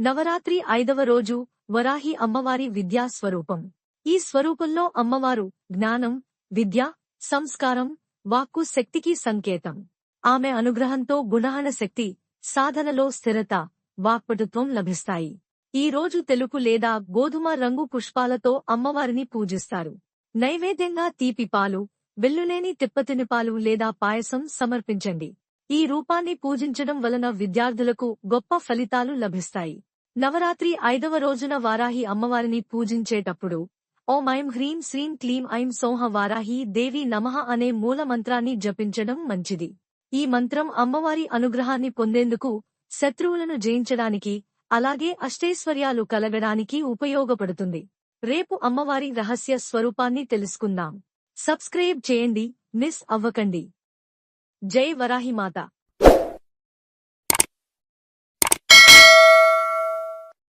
నవరాత్రి ఐదవ రోజు వరాహి అమ్మవారి విద్యా స్వరూపం. ఈ స్వరూపంలో అమ్మవారు జ్ఞానం విద్య సంస్కారం వాక్కు శక్తికి సంకేతం. ఆమె అనుగ్రహంతో గుణహన శక్తి సాధనలో స్థిరత వాక్పటుత్వం లభిస్తాయి. ఈ రోజు తెలుపు లేదా గోధుమ రంగు పుష్పాలతో అమ్మవారిని పూజిస్తారు. నైవేద్యంగా తీపి పాలు వెల్లులేని తిప్పతిని పాలు లేదా పాయసం సమర్పించండి. ఈ రూపాన్ని పూజించడం వలన విద్యార్థులకు గొప్ప ఫలితాలు లభిస్తాయి. నవరాత్రి ఐదవ రోజున వారాహి అమ్మవారిని పూజించేటప్పుడు ఓం ఐం హ్రీం శ్రీం క్లీం ఐం సోహ వారాహి దేవి నమః అనే మూల మంత్రాన్ని జపించడం మంచిది. ఈ మంత్రం అమ్మవారి అనుగ్రహాన్ని పొందేందుకు శత్రువులను జయించడానికి అలాగే అష్టైశ్వర్యాలు కలగడానికి ఉపయోగపడుతుంది. రేపు అమ్మవారి రహస్య స్వరూపాన్ని తెలుసుకుందాం. సబ్స్క్రైబ్ చేయండి మిస్ అవ్వకండి. జై వరాహిమాత